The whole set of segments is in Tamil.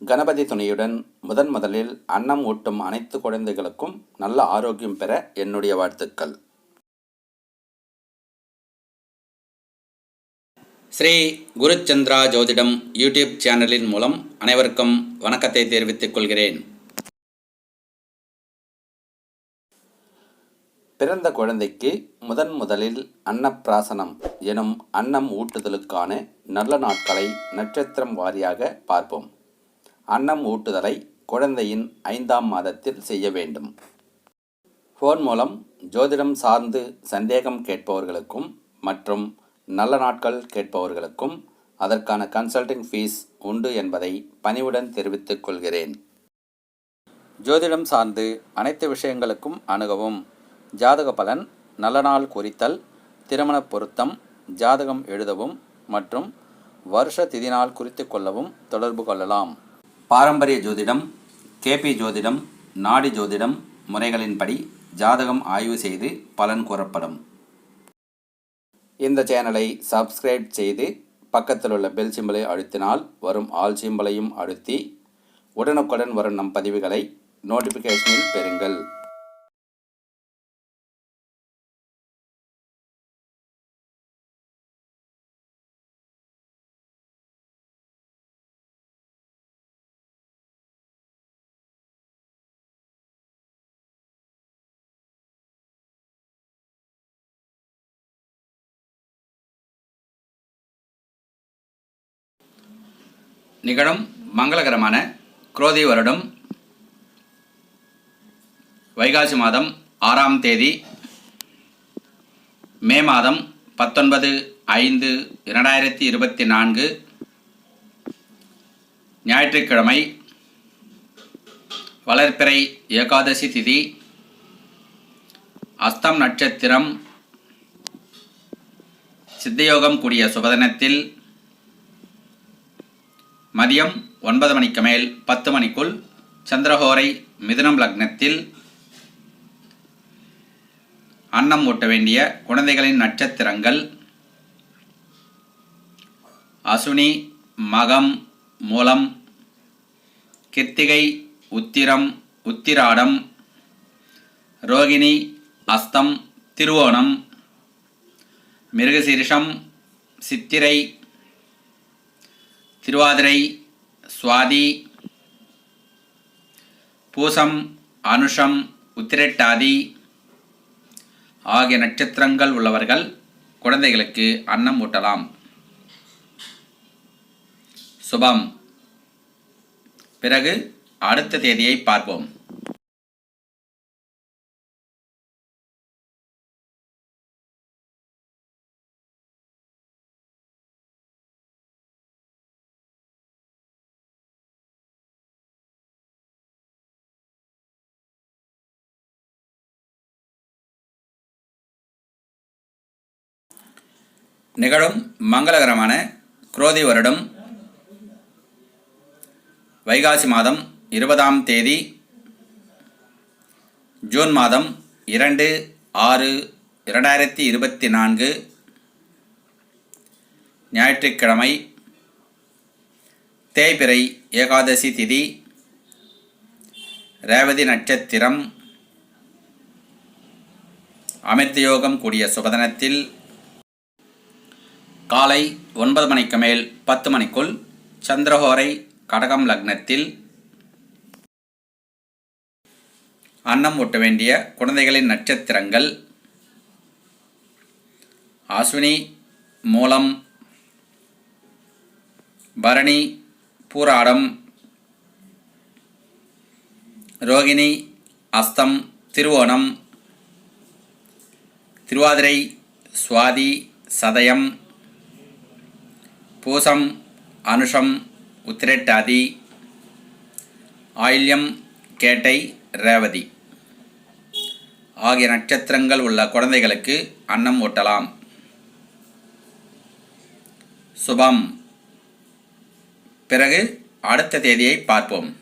கணபதி துணையுடன் முதன் முதலில் அன்னம் ஊட்டும் அனைத்து குழந்தைகளுக்கும் நல்ல ஆரோக்கியம் பெற என்னுடைய வாழ்த்துக்கள். ஸ்ரீ குருச்சந்திரா ஜோதிடம் யூடியூப் சேனலின் மூலம் அனைவருக்கும் வணக்கத்தை தெரிவித்துக் கொள்கிறேன். பிறந்த குழந்தைக்கு முதன் முதலில் அன்னப்பிராசனம் எனும் அன்னம் ஊட்டுதலுக்கான நல்ல நாட்களை நட்சத்திரம் வாரியாக பார்ப்போம். அன்னம் ஊட்டுதலை குழந்தையின் ஐந்தாம் மாதத்தில் செய்ய வேண்டும். ஃபோன் மூலம் ஜோதிடம் சார்ந்து சந்தேகம் கேட்பவர்களுக்கும் மற்றும் நல்ல நாட்கள் கேட்பவர்களுக்கும் அதற்கான கன்சல்டிங் ஃபீஸ் உண்டு என்பதை பணிவுடன் தெரிவித்துக் கொள்கிறேன். ஜோதிடம் சார்ந்து அனைத்து விஷயங்களுக்கும் அணுகவும். ஜாதக பலன் நல்ல நாள் குறித்தல் திருமண பொருத்தம் ஜாதகம் எழுதவும் மற்றும் வருஷ திதி நாள் குறித்து கொள்ளவும் தொடர்பு கொள்ளலாம். பாரம்பரிய ஜோதிடம் கேபி ஜோதிடம் நாடி ஜோதிடம் முறைகளின்படி ஜாதகம் ஆய்வு செய்து பலன் கூறப்படும். இந்த சேனலை சப்ஸ்கிரைப் செய்து பக்கத்தில் உள்ள பெல் சிம்பலை அழுத்தினால் வரும் ஆல் சிம்பலையும் அழுத்தி உடனுக்குடன் வரும் நம் பதிவுகளை நோட்டிஃபிகேஷனில் பெறுங்கள். நிகழும் மங்களகரமான குரோதி வருடம் வைகாசி மாதம் ஆறாம் தேதி மே மாதம் பத்தொன்பது ஐந்து இரண்டாயிரத்தி இருபத்தி நான்கு ஞாயிற்றுக்கிழமை வளர்ப்பிறை ஏகாதசி திதி அஸ்தம் நட்சத்திரம் சித்தயோகம் கூடிய சுபதனத்தில் மதியம் ஒன்பது மணிக்கு மேல் பத்து மணிக்குள் சந்திரஹோரை மிதுனம் லக்னத்தில் அன்னம் ஊட்ட வேண்டிய குழந்தைகளின் நட்சத்திரங்கள் அசுனி மகம் மூலம் கிருத்திகை உத்திரம் உத்திராடம் ரோகிணி அஸ்தம் திருவோணம் மிருகசீரிஷம் சித்திரை திருவாதிரை சுவாதி பூசம் அனுஷம் உத்திரட்டாதி ஆகிய நட்சத்திரங்கள் உள்ளவர்கள் குழந்தைகளுக்கு அன்னம் ஊட்டலாம். சுபம். பிறகு அடுத்த தேதியை பார்ப்போம். நிகழும் மங்களகரமான குரோதி வருடம் வைகாசி மாதம் இருபதாம் தேதி ஜூன் மாதம் இரண்டு ஆறு இரண்டாயிரத்தி இருபத்தி நான்கு ஞாயிற்றுக்கிழமை தேய்பிறை ஏகாதசி திதி ரேவதி நட்சத்திரம் அமிர்தயோகம் கூடிய சுபதனத்தில் காலை ஒன்பது மணிக்கு மேல் பத்து மணிக்குள் சந்திரஹோரை கடகம் லக்னத்தில் அன்னம் ஊட்ட வேண்டிய குழந்தைகளின் நட்சத்திரங்கள். அஸ்வினி மூலம் பரணி பூராடம் ரோகிணி அஸ்தம் திருவோணம் திருவாதிரை சுவாதி சதயம் பூசம் அனுஷம் உத்திரட்டாதி ஆயில்யம் கேட்டை ரேவதி. ஆகிய நட்சத்திரங்கள் உள்ள குழந்தைகளுக்கு அன்னம் ஊட்டலாம் சுபம். பிறகு அடுத்த தேதியை பார்ப்போம்.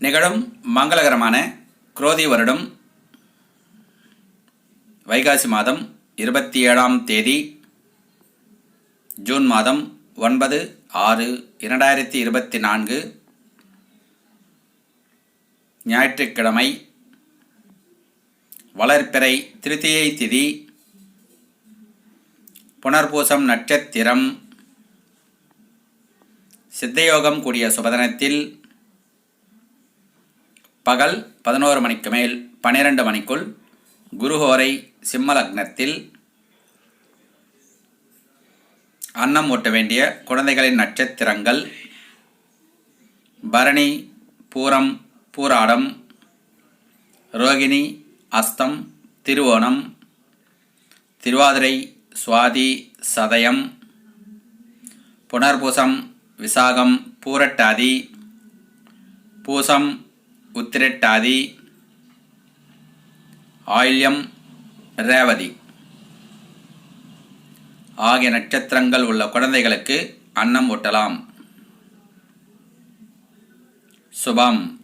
நிகழும் மங்களகரமான குரோதி வருடம் வைகாசி மாதம் இருபத்தி ஏழாம் தேதி ஜூன் மாதம் ஒன்பது ஆறு இரண்டாயிரத்தி இருபத்தி நான்கு ஞாயிற்றுக்கிழமை வளர்ப்பிறை திருத்தியை திதி புனர்பூசம் நட்சத்திரம் சித்தயோகம் கூடிய சுபதனத்தில் பகல் பதினோரு மணிக்கு மேல் பன்னிரண்டு மணிக்குள் குருஹோரை சிம்மலக்னத்தில் அன்னம் ஊட்ட வேண்டிய குழந்தைகளின் நட்சத்திரங்கள் பரணி பூரம் பூராடம் ரோகிணி அஸ்தம் திருவோணம் திருவாதிரை சுவாதி சதயம் புனர்பூசம் விசாகம் பூரட்டாதி பூசம் உத்திரட்டாதி ஆயில்யம் ரேவதி. ஆகிய நட்சத்திரங்கள் உள்ள குழந்தைகளுக்கு அன்னம் ஊட்டலாம். சுபம்.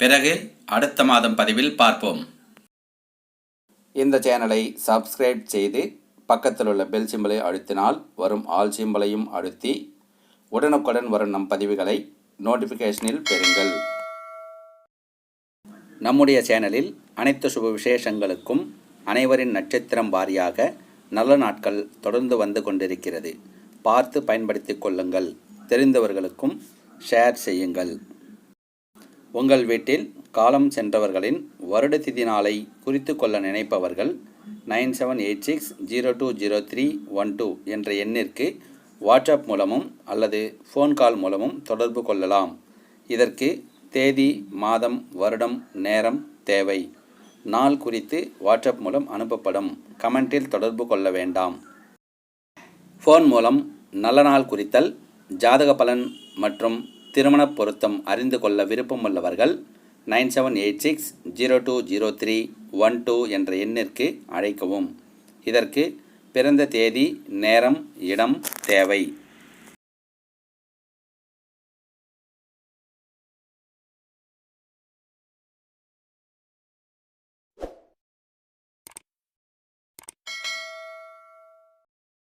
பிறகு அடுத்த மாதம் பதிவில் பார்ப்போம். இந்த சேனலை சப்ஸ்கிரைப் செய்து பக்கத்தில் உள்ள பெல் சிம்பலை அழுத்தினால் வரும் ஆல் சிம்பலையும் அழுத்தி உடனுக்குடன் வரும் நம் பதிவுகளை நோட்டிஃபிகேஷனில் பெறுங்கள். நம்முடைய சேனலில் அனைத்து சுப விசேஷங்களுக்கும் அனைவரின் நட்சத்திரம் வாரியாக நல்ல நாட்கள் தொடர்ந்து வந்து கொண்டிருக்கிறது. பார்த்து பயன்படுத்தி கொள்ளுங்கள். தெரிந்தவர்களுக்கும் ஷேர் செய்யுங்கள். உங்கள் வீட்டில் காலம் சென்றவர்களின் வருட திதி நாளை குறித்து கொள்ள நினைப்பவர்கள் nine seven eight six zero two zero three one two என்ற எண்ணிற்கு வாட்ஸ்அப் மூலமும் அல்லது ஃபோன் கால் மூலமும் தொடர்பு கொள்ளலாம். இதற்கு தேதி மாதம் வருடம் நேரம் தேவை. நாள் குறித்து வாட்ஸ்அப் மூலம் அனுப்பப்படும். கமெண்டில் தொடர்பு கொள்ள வேண்டாம். ஃபோன் மூலம் நல்ல நாள் குறித்தல் ஜாதக பலன் மற்றும் திருமண பொருத்தம் அறிந்து கொள்ள விருப்பமுள்ளவர்கள் nine seven eight six zero two zero three one two என்ற எண்ணிற்கு அழைக்கவும். இதற்கு பிறந்த தேதி நேரம் இடம் தேவை.